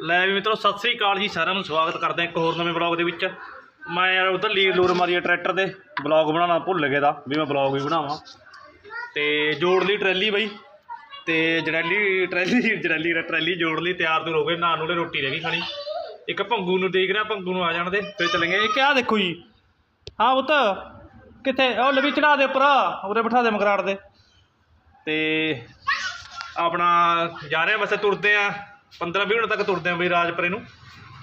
ਲੈ ਵੀ ਮਿੱਤਰੋ, ਸਤਿ ਸ੍ਰੀ ਅਕਾਲ ਜੀ ਸਾਰਿਆਂ ਨੂੰ, ਸਵਾਗਤ ਕਰਦੇ ਹਾਂ ਇੱਕ ਹੋਰ ਨਵੇਂ ਬਲੌਗ ਦੇ ਵਿੱਚ। ਮੈਂ ਯਾਰ ਉਧਰ ਲੀਰ ਲੂਰ ਮਾਰੀ ਆ ਟਰੈਕਟਰ ਦੇ ਬਲੌਗ ਬਣਾਉਣਾ ਭੁੱਲ ਗਏ ਦਾ ਵੀ ਮੈਂ ਬਲੌਗ ਵੀ ਬਣਾਵਾਂ। ਤੇ ਜੋੜ ਲਈ ਟਰੈਲੀ ਬਈ, ਤੇ ਜਰੈਲੀ, ਟਰੈਲੀ ਜਰੈਲੀ, ਟਰੈਲੀ ਜੋੜ ਲਈ, ਤਿਆਰ ਤੁਰ ਹੋ ਗਏ, ਨਾਨ ਉਹਨੇ ਰੋਟੀ ਰਹਿ ਗਈ ਖਾਣੀ। ਇੱਕ ਭੰਗੂ ਨੂੰ ਦੇਖ ਰਿਹਾ, ਭੰਗੂ ਨੂੰ ਆ ਜਾਣ ਦੇ, ਫਿਰ ਚੱਲਾਂਗੇ ਇਹ ਕਿਆ ਦੇਖੋ ਜੀ ਹਾਂ ਪੁੱਤ, ਕਿੱਥੇ ਉਹ ਲਵੀ ਚੜਾ ਦੇ ਉੱਪਰ, ਉਰੇ ਬਿਠਾ ਦੇ ਮਗਰਾੜ ਦੇ। ਤੇ ਆਪਣਾ ਜਾ ਰਹੇ ਹਾਂ ਵੈਸੇ ਤੁਰਦੇ ਆ। 15 20 ਮਿੰਟ ਤੱਕ ਤੁਰਦੇ ਹਾਂ ਬਈ ਰਾਜਪੁਰੇ ਨੂੰ।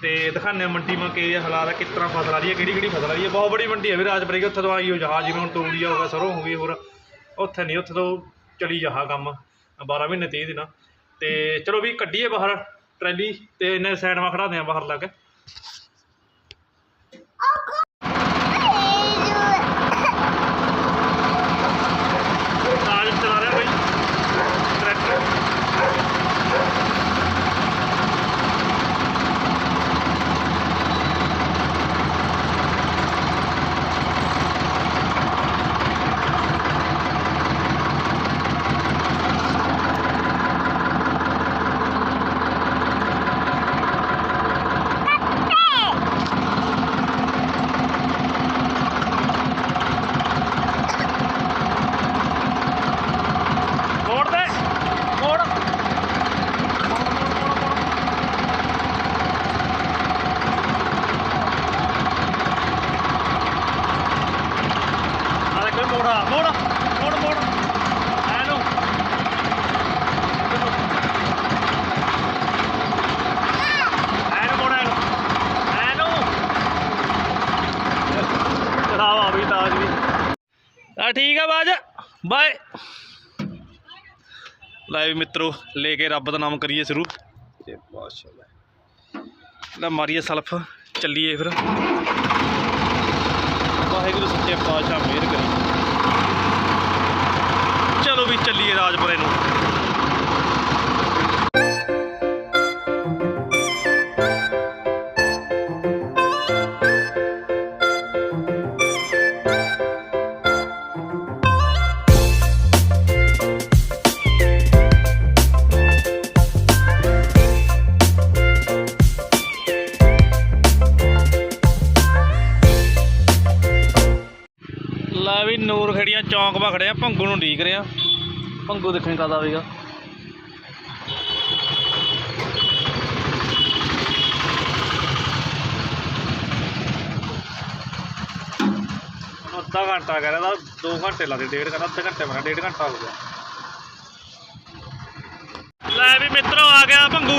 ਤੇ ਦਿਖਾਣੇ ਆ ਮੰਡੀ ਮਾ ਕੀ ਹਾਲਾਤ ਹੈ ਕਿਸ ਤਰ੍ਹਾਂ ਫਸਲ ਆ ਰਹੀ ਹੈ ਕਿਹੜੀ ਕਿਹੜੀ ਫਸਲ ਆ ਰਹੀ ਹੈ। ਬਹੁਤ ਬੜੀ ਮੰਡੀ ਹੈ ਵੀ ਰਾਜਪੁਰੇ ਕਿ ਉੱਥੇ ਤੋਂ ਆਈ ਹੋ ਜਹਾਜ਼, ਜਿਵੇਂ ਹੁਣ ਤੂੜੀਆ ਹੋ ਗਿਆ, ਸਰੋਂ ਹੋ ਗਈ ਹੋਰ। ਉੱਥੇ ਨਹੀਂ, ਉੱਥੇ ਤੋਂ ਚਲੀ ਜਹਾ ਕੰਮ 12 ਮਹੀਨੇ 30 ਦਿਨਾਂ। ਤੇ ਚਲੋ ਵੀ ਕੱਢੀਏ ਬਾਹਰ ਟਰੈਲੀ ਤੇ ਇਹਨੇ ਸਾਈਡ ਮਾ ਖੜਾਦੇ ਆ ਬਾਹਰ ਲੱਗ ਰਾਜ ਚਲਾ ਰਿਹਾ ਬਈ ਟਰੈਕਟਰ ਮੋੜ ਦੇ ਮੋੜ ਆ ਕੋਈ ਮੋੜਾ ਮੋੜ ਮੋੜ ਮੋੜ ਐਨੂੰ ਐਨੂੰ ਮੋੜ ਐਨੂੰ ਐਨੂੰ ਚੜਾਵਾ ਵੀ ਤਾਜ ਵੀ ਆ ਠੀਕ ਆ ਬਾਜ ਬਾਏ ਲੈ ਵੀ ਮਿੱਤਰੋ ਲੈ ਕੇ ਰੱਬ ਦਾ ਨਾਮ ਕਰੀਏ ਸ਼ੁਰੂ। ਤੇ ਬਾਦਸ਼ਾਹ ਲੈ ਮਾਰੀਏ ਸਲਫ ਚੱਲੀਏ ਫਿਰ। ਵਾਹਿਗੁਰੂ ਸੱਚੇ ਪਾਤਸ਼ਾਹ ਮਿਹਰ ਕਰੀ। ਚਲੋ ਵੀ ਚੱਲੀਏ ਰਾਜਪੁਰੇ ਨੂੰ। ਖੜੀਆਂ ਚੌਂਕ ਖੜੇ ਆ ਭੰਗੂ ਨੂੰ ਢੀਕ ਰਿਆ ਭੰਗੂ ਦੇਖਣ ਕਦ ਆਵੇਗਾ ਅੱਧਾ ਘੰਟਾ ਕਹਿ ਰਿਹਾ 2 ਘੰਟੇ ਲੱਗਦੇ ਡੇਢ ਘੰਟਾ ਅੱਧੇ ਘੰਟੇ ਬਣਾ ਡੇਢ ਘੰਟਾ ਹੋ ਗਿਆ। ਲੈ ਵੀ ਮਿੱਤਰੋ ਆ ਗਿਆ ਭੰਗੂ।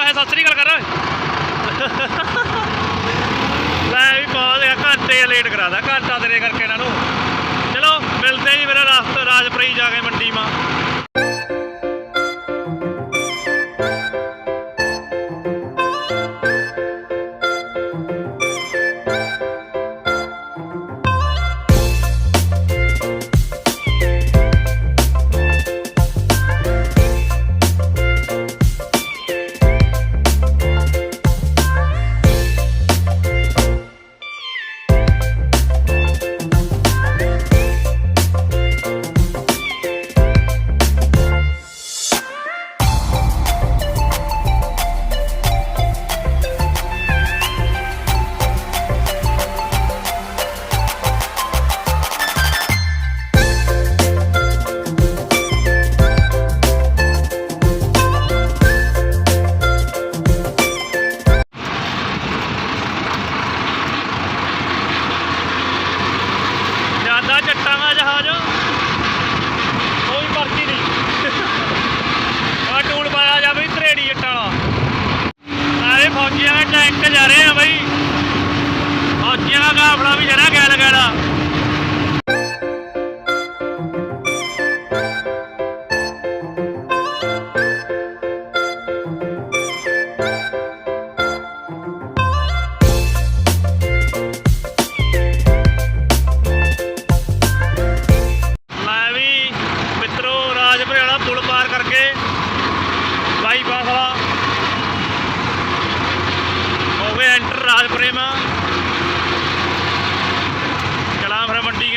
ਓਏ ਸਤਿ ਸ੍ਰੀ ਅਕਾਲ ਕਰ। ਬਹੁਤ ਆ, ਘੰਟੇ ਲੇਟ ਕਰਾਦਾ ਘੰਟਾ ਤੇਰੇ ਕਰਕੇ ਇਹਨਾਂ ਨੂੰ। ਚਲੋ, ਮਿਲਦੇ ਜੀ ਮੇਰਾ ਰਸਤਾ ਰਾਜਪੁਰੀ ਜਾ ਕੇ ਮੰਡੀ ਮਾ।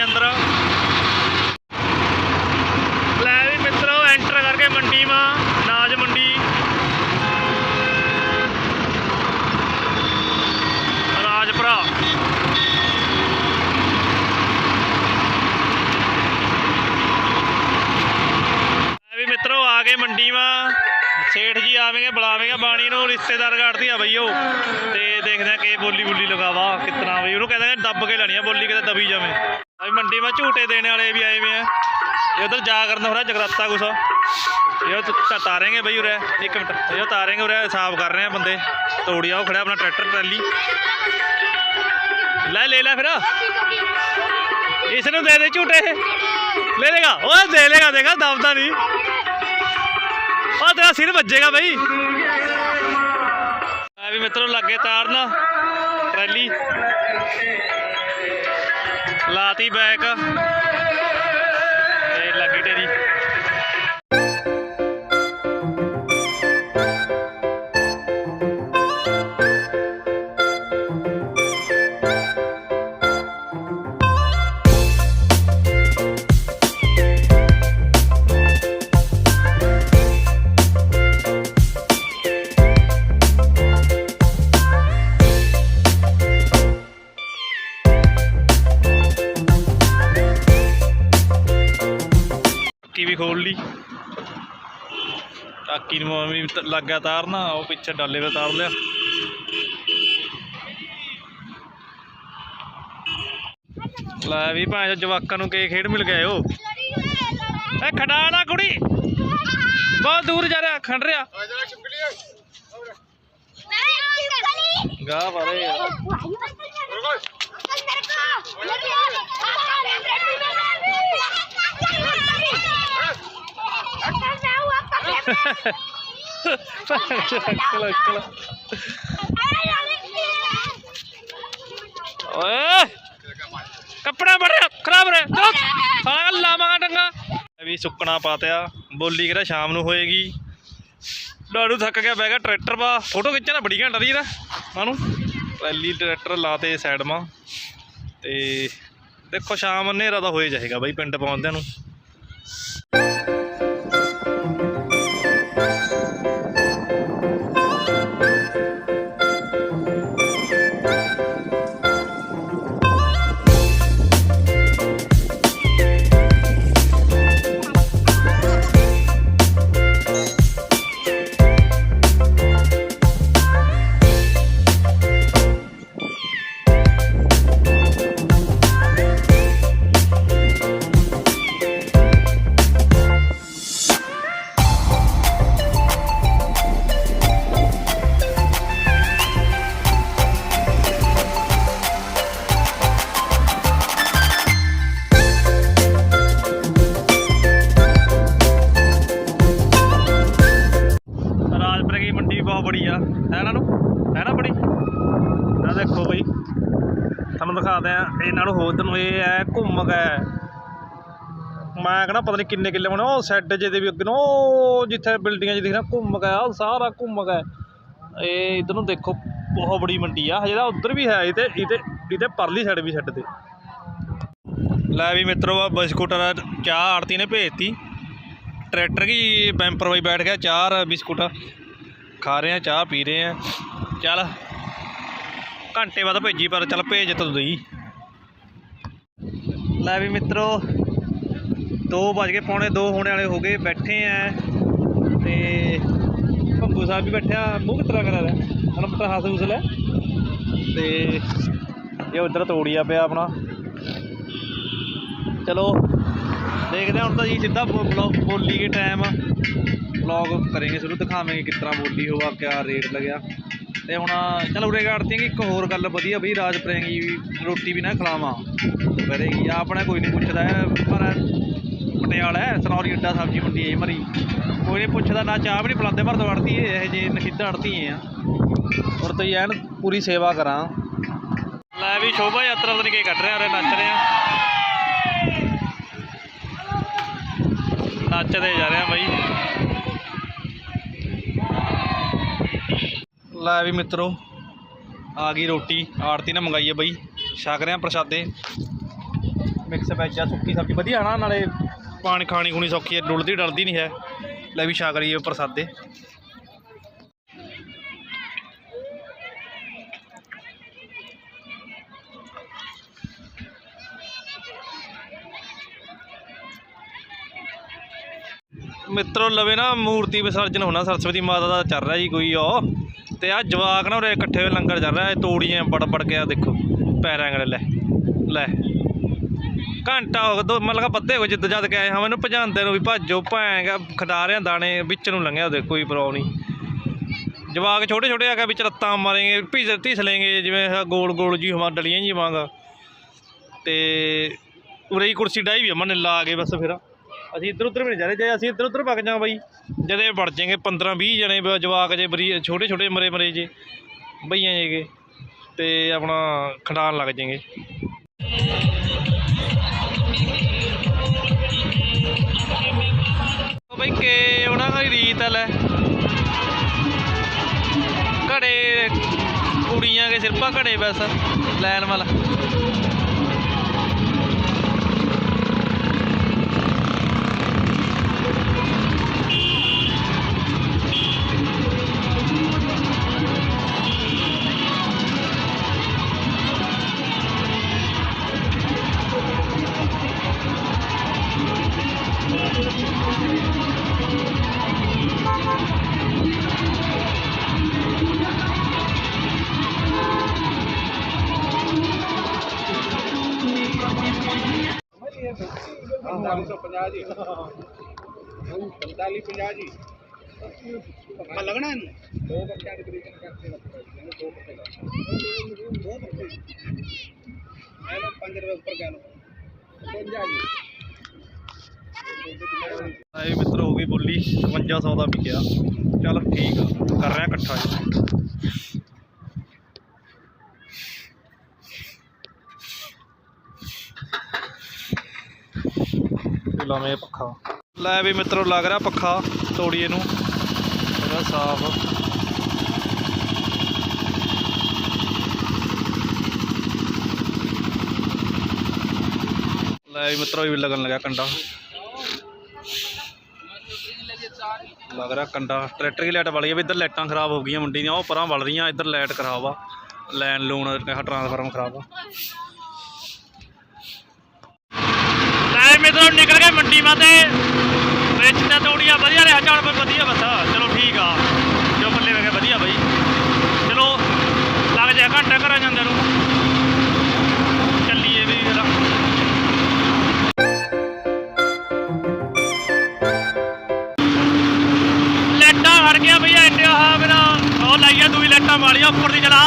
ਅੰਦਰ। ਲੈ ਵੀ ਮਿੱਤਰੋ ਐਂਟਰ ਕਰਕੇ ਮੰਡੀ ਮਾ, ਨਾਜ ਮੰਡੀ। ਰਾਜਪੁਰਾ ਵੀ ਮਿੱਤਰੋ, ਆ ਗਏ ਮੰਡੀ ਮਾ। ਸੇਠ ਜੀ ਆਵੇਂਗੇ, ਬੁਲਾਵੇਂਗੇ ਬਾਣੀ ਨੂੰ, ਰਿਸ਼ਤੇਦਾਰ ਘੜਦੀ ਆ ਬਈਓ ਤੇ ਦੇਖਦੇ ਆ ਕਿ ਬੋਲੀ ਬੁੱਲੀ ਲਗਾਵਾ ਕਿਤਨਾ ਬਈ। ਉਹਨੂੰ ਕਹਿੰਦਾ ਦੱਬ ਕੇ ਲੈਣੀ ਆ ਬੋਲੀ, ਕਿਤੇ ਦਬੀ ਜਾਵੇ। ਅਭੀ ਮੰਡੀ ਮੈਂ ਝੂਟੇ ਦੇਣੇ ਵਾਲੇ ਵੀ ਆਏ ਵੇ ਆ। ਇਹ ਉਧਰ ਜਾ ਕਰਨ ਹੋ ਰਿਹਾ ਜਗਰਾਤਾ ਕੁਛ। ਇਹ ਤਾਂ ਤਾਰੇਂਗੇ ਬਈ ਉਰੇ, ਇੱਕ ਮਿੰਟ। ਇਹ ਤਾਰੇਂਗੇ ਉਰੇ, ਸਾਫ਼ ਕਰ ਰਹੇ ਆ ਬੰਦੇ। ਤੋੜੀਆ, ਉਹ ਖੜਿਆ ਆਪਣਾ ਲੈ ਲੈ ਲੈ ਫਿਰ। ਇਸ ਨੂੰ ਦੇ ਦੇ ਝੂਟੇ। ਲੈ ਲੇਗਾ ਓਏ, ਦੇ ਲੇਗਾ ਦੇਖਾ ਦਬਦਾ ਨਹੀਂ। ਉਹ ਤੇਰਾ ਸਿਰ ਵੱਜੇਗਾ ਬਈ। ਆ ਵੀ ਮਿੱਤਰੋ, ਲੱਗੇ ਤਾਰਨ। ਟਰੈਲੀ। ਲਾਤੀ ਬੈਕ ਵੀ ਖੋਲ ਲਈ। ਟਾਕੀ ਨੂੰ ਵੀ ਤ- ਲੱਗਾ ਤਾਰਨਾ ਉਹ ਪਿੱਛੇ ਡਾਲੇ 'ਤੇ ਤਾਰ ਲਿਆ। ਲੈ ਵੀ ਭਾਂ ਜਵਾਕਾਂ ਨੂੰ ਕੇ ਖੇਡ ਮਿਲ ਗਏ ਉਹ। ਐ ਖਡਾਣਾ ਕੁੜੀ। ਬਹੁਤ ਦੂਰ ਜਾ ਰਿਹਾ ਖੰਡ ਰਿਹਾ। ਗਾ ਬਾਰੇ ਯਾਰ ਚਲੋ ਚਲੋ ਓਏ, ਕੱਪੜਾ ਬੜਿਆ ਖਰਾਬ ਰੇ ਸਾਰਾ ਲਾਵਾਂਗਾ ਡੰਗਾ। ਵੀ ਸੁੱਕਣਾ ਪਾਤਿਆ ਬੋਲੀ ਕਿਹੜਾ ਸ਼ਾਮ ਨੂੰ ਹੋਏਗੀ। ਡਾੜੂ ਥੱਕ ਗਿਆ, ਬਹਿ ਗਿਆ, ਟਰੈਕਟਰ ਵਾ ਫੋਟੋ ਖਿੱਚਣਾ ਬੜੀ ਘੰਟਾ ਦੀ ਇਹਦਾ, ਮਾਨੂੰ। ਟਰੈਲੀ ਟਰੈਕਟਰ ਲਾਤੇ ਸਾਈਡ ਮਾ, ਤੇ ਦੇਖੋ ਸ਼ਾਮ ਹਨੇਰਾ ਤਾਂ ਹੋਏ ਜਾਏਗਾ ਬਾਈ ਪਿੰਡ ਪਹੁੰਚਦਿਆਂ ਨੂੰ। ਬੜੀ ਆ ਹੈ ਨਾ ਨੂੰ ਹੈ ਨਾ ਬੜੀ ਆ ਦੇਖੋ ਬਈ ਤੁਹਾਨੂੰ ਦਿਖਾਦੇ ਆ ਇਹਨਾਂ ਨੂੰ ਹੋਰ ਨੂੰ ਇਹ ਹੈ ਘੁੰਮ ਗਿਆ ਮੈਂ ਕਹਿੰਦਾ ਪਤਾ ਨਹੀਂ ਕਿੰਨੇ ਕਿੱਲੇ ਹੋਣੇ ਉਹ ਸੈੱਡ ਜੇ ਦੇ ਵੀ ਅੱਗੇ ਨੂੰ ਉਹ ਜਿੱਥੇ ਬਿਲਡਿੰਗਾਂ 'ਚ ਦਿਖਣਾ ਘੁੰਮ ਗਿਆ ਉਹ ਸਾਰਾ ਘੁੰਮ ਗਿਆ ਇਹ ਇਧਰ ਨੂੰ ਦੇਖੋ ਬਹੁਤ ਬੜੀ ਮੰਡੀ ਆ ਹਜੇ ਤਾਂ ਉਧਰ ਵੀ ਹੈ ਇਹ ਤੇ ਇਹਦੇ ਇਹਦੇ ਪਰਲੀ ਸਾਈਡ ਵੀ ਛੱਡ ਦੇ ਲੈ ਵੀ ਮਿੱਤਰੋ ਆ ਬਿਸਕੁਟ ਦਾ ਚਾਹ ਆੜਤੀ ਨੇ ਭੇਜਤੀ ट्रैक्टर की बैम्पर भाई बैठ गया चार बिस्कुट ਖਾ ਰਹੇ ਆ, ਚਾਹ ਪੀ ਰਹੇ ਆ। ਚੱਲ, ਘੰਟੇ ਬਾਅਦ ਭੇਜੀ, ਪਰ ਚੱਲ ਭੇਜ ਤੂੰ ਦੀ ਲੈ ਵੀ ਮਿੱਤਰੋ 2 ਵਜ ਕੇ ਪੌਣੇ 2 ਹੋਣੇ ਵਾਲੇ ਹੋ ਗਏ, ਬੈਠੇ ਆ। ਤੇ ਭੰਗੂ ਸਾਹਿਬ ਵੀ ਬੈਠਿਆ, ਮੂੰਹ ਕਿਤਰਾ ਕਰਾ ਰਿਹਾ? ਹਣ ਪਤਾ ਹੱਸ ਹੁਸਲ ਹੈ ਤੇ ਇਹ ਉਧਰ ਤੋੜੀਆ ਪਿਆ ਆਪਣਾ। ਚਲੋ, ਦੇਖਦੇ ਹਾਂ ਹੁਣ ਤਾਂ ਜੀ, ਸਿੱਧਾ ਬੋਲੀ ਕੇ ਟਾਈਮ ਬਲੌਗ ਕरेंगे ਸ਼ੁਰੂ, ਦਿਖਾਵਾਂਗੇ ਕਿਸ ਤਰ੍ਹਾਂ ਬੋਲੀ ਹੋਵਾ ਕਿਆ ਰੇਟ ਲੱਗਿਆ। ਤੇ ਹੁਣ ਚਲ ਉਰੇ ਗਾੜਤੀ ਕਿ ਇੱਕ ਹੋਰ ਗੱਲ ਵਧੀਆ ਬਈ ਰਾਜ ਪ੍ਰੇਂਗੀ ਰੋਟੀ ਵੀ ਨਾ ਖਿਲਾਵਾਂ। ਕਰੇਗੀ ਆਪਣਾ ਕੋਈ ਨਹੀਂ ਪੁੱਛਦਾ ਪਰ ਪਟਿਆਲਾ ਹੈ, ਸਨੌਰੀ ਅੱਡਾ ਸਬਜ਼ੀ ਮੰਡੀ ਹੈ ਮਰੀ। ਕੋਈ ਨਹੀਂ ਪੁੱਛਦਾ, ਨਾ ਚਾਹ ਵੀ ਨਹੀਂ ਪਿਲਾਉਂਦੇ ਮਰਦ ਵੜਦੀ ਇਹ ਜੇ ਨਖਿੱਧਾ ਅੜਤੀ ਆ। ਔਰ ਤੇ ਐਨ ਪੂਰੀ ਸੇਵਾ ਕਰਾਂ। ਲੈ ਵੀ ਸ਼ੋਭਾ ਯਾਤਰਾ ਤੋਂ ਨਿਕੇ ਕੱਢ ਰਿਹਾ ਆ ਨੱਚ ਰਿਹਾ। ਨੱਚਦੇ ਜਾ ਰਿਹਾ ਬਾਈ। ਲੈ ਵੀ ਮਿੱਤਰੋ, ਆ ਗਈ ਰੋਟੀ, ਆੜਤੀ ਨੇ ਮੰਗਾਈ ਹੈ ਬਈ। ਛਕ ਰਹੇ ਪ੍ਰਸ਼ਾਦੇ। ਮਿਕਸ ਵੈਜ ਆ, ਸੁੱਕੀ ਸਬਜ਼ੀ। ਵਧੀਆ ਨਾ, ਨਾਲੇ ਪਾਣੀ ਖਾਣੀ ਖੂਣੀ ਸੌਖੀ ਹੈ ਡੁੱਲਦੀ ਡਲਦੀ ਨਹੀਂ ਹੈ। ਲੈ ਵੀ ਛਕ ਲਈਏ ਪ੍ਰਸਾਦੇ। ਮਿੱਤਰੋ, ਲਵੇ ਨਾ ਮੂਰਤੀ ਵਿਸਰਜਨ ਹੋਣਾ, ਸਰਸਵਤੀ ਮਾਤਾ ਦਾ ਚੱਲ ਰਿਹਾ ਜੀ ਕੋਈ, ਉਹ। ਤੇ ਆ ਜਵਾਕ ਨਾ ਉਰੇ ਇਕੱਠੇ ਹੋਏ ਲੰਗਰ ਚੱਲ ਰਿਹਾ, ਇਹ ਤੋੜੀਆਂ ਬੜ ਬੜ ਕੇ ਆ ਦੇਖੋ, ਪੈਰਾਂ ਗਲੇ ਲੈ ਲੈ। ਘੰਟਾ ਹੋ ਗਿਆ, ਦੋ ਮਤਲਬ ਬੱਦੇ ਹੋ ਜਿੱਦ ਜਦ ਕੇ ਆਏ ਹਾਂ, ਮੈਨੂੰ ਭਜਾਉਂਦੇ ਨੂੰ ਵੀ ਭੱਜੋ ਭੈਂਗਾ ਖਡਾ ਰਿਆਂ ਦਾਣੇ, ਵਿੱਚ ਨੂੰ ਲੰਘਿਆ ਉਹਦੇ, ਕੋਈ ਪ੍ਰੋਬਲਮ ਨਹੀਂ। ਜਵਾਕ ਛੋਟੇ ਛੋਟੇ ਆ ਕੇ ਵਿੱਚ ਰੱਤਾਂ ਮਾਰੇਂਗੇ ਭਿਸ, ਧਿਸ ਲੈਂਗੇ ਜਿਵੇਂ ਗੋਲ ਗੋਲ ਜੀ ਹਮਾ ਡਲੀਆਂ ਜੀ ਵਾਂਗਾ। ਤੇ ਉਰੇ ਹੀ ਕੁਰਸੀ ਡਾਈ ਵੀ ਆ ਮਨ ਲਾ ਕੇ ਬਸ ਫਿਰ। ਅਸੀਂ ਇੱਧਰ ਉੱਧਰ ਵੀ ਨਹੀਂ ਜਾ ਰਹੇ ਜੇ ਅਸੀਂ ਇੱਧਰ ਉੱਧਰ ਵਗ ਜਾ ਬਾਈ। ਜਦੇ ਵੜ ਜਾਏਗੇ 15 20 ਜਣੇ ਬ- ਜਵਾਕ ਜੇ ਬਰੀ ਛੋਟੇ ਛੋਟੇ ਮਰੇ ਮਰੇ ਜੇ ਬਈਆਂ ਜੇਗੇ ਤੇ ਆਪਣਾ ਖੰਡਾਨ ਲੱਗ ਜਾਏਗੇ। ਉਹ ਬਈ ਕੇ ਉਹਨਾਂ ਦੀ ਰੀਤ ਆ ਲੈ। ਘੜੇ ਕੁੜੀਆਂ ਕੇ ਸਿਰਪਾ ਘੜੇ ਬਸ ਲੈਣ ਵਾਲਾ। ਲੱਗਣਾ ਇਹਨੂੰ? ਦੋ ਬੱਚਿਆਂ ਦੇ ਕਰੀਬ ਕਰਕੇ ਇਹਨੂੰ ਦੋ ਬੱਚੇ ਦਾ। ਦੋ ਬੱਚੇ ਇਹਨੂੰ 5 ਰੁਪਏ ਉੱਪਰ ਕਹਿ ਲਓ। 55 ਜੀ। ਆਏ ਮਿੱਤਰ ਹੋ ਗਈ ਬੋਲੀ 5500 ਦਾ ਵਿਕਿਆ। ਚੱਲ ਠੀਕ ਆ ਕਰ ਰਿਹਾ ਇਕੱਠਾ ਜੀ। ਇਹ ਲਾਵੇਂ ਪੱਖਾ। ਲੈ ਵੀ ਮਿੱਤਰੋ, ਲੱਗ ਰਿਹਾ ਪੱਖਾ ਤੋੜੀਏ ਨੂੰ। ਇਹਦਾ ਸਾਫ਼। ਲੈ ਵੀ ਮਿੱਤਰੋ ਵੀ ਲੱਗਣ ਲੱਗਾ ਕੰਡਾ। ਲੱਗ ਰਿਹਾ ਕੰਡਾ। ਟਰੈਕਟਰ ਦੀ ਲਾਈਟ ਵਾਲੀ ਆ ਵੀ ਇੱਧਰ ਲਾਈਟਾਂ ਖਰਾਬ ਹੋ ਗਈਆਂ ਮੁੰਡੀ ਦੀਆਂ। ਉਹ ਪਰਾਂ ਵਲ ਰਹੀਆਂ, ਇੱਧਰ ਲਾਈਟ ਖਰਾਬ ਆ। ਲਾਈਨ ਲੂਣ ਟਰਾਂਸਫਾਰਮ ਖਰਾਬ ਆ। ਲੈ ਮਿੱਤਰੋ ਨਿਕਲ ਗਏ ਮੰਡੀ ਮਾਤੇ ਵਿੱਚ ਤਾਂ ਤੋੜੀਆਂ ਵਧੀਆ ਰਿਹਾ, ਚੱਲ ਬਈ ਵਧੀਆ ਬਸ। ਚਲੋ ਠੀਕ ਆ। ਜੋ ਬੱਲੇ ਵੇਗੇ ਵਧੀਆ ਬਈ। ਚਲੋ, ਲੱਗ ਜਾ ਘੰਟਾ ਘਰਾਂ ਜਾਂਦੇ ਨੂੰ ਚੱਲੀਏ ਵੀ ਜਰਾ। ਲੈਟਾਂ ਹਟ ਗਿਆ ਭਈਆ ਐਡੇ ਆਹ ਮੇਰਾ। ਉਹ ਲਾਈਆ ਦੂਈ ਲੈਟਾਂ ਵਾਲੀਆਂ ਉੱਪਰ ਦੀ ਚਲਾ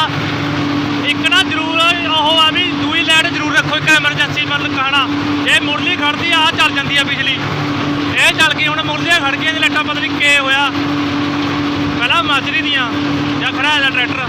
ਇੱਕ ਨਾ ਜ਼ਰੂਰ ਉਹ ਆ ਵੀ ਰੱਖੋ ਇੱਕ ਐਮਰਜੈਂਸੀ ਮਤਲਬ ਕਹਣਾ ਇਹ ਮੁਰਲੀ ਖੜਦੀ ਆ, ਆਹ ਚੱਲ ਜਾਂਦੀ ਆ ਬਿਜਲੀ। ਇਹ ਚੱਲ ਗਈ, ਹੁਣ ਮੁਰਲੀਆਂ ਖੜ ਗਈਆਂ ਜੀ ਲਾਈਟਾਂ ਪਤਾ ਨਹੀਂ ਕੀ ਹੋਇਆ। ਪਹਿਲਾਂ ਮਾਜਰੀ ਦੀਆਂ, ਜਾਂ ਖੜਾ ਹੈ ਟਰੈਕਟਰ।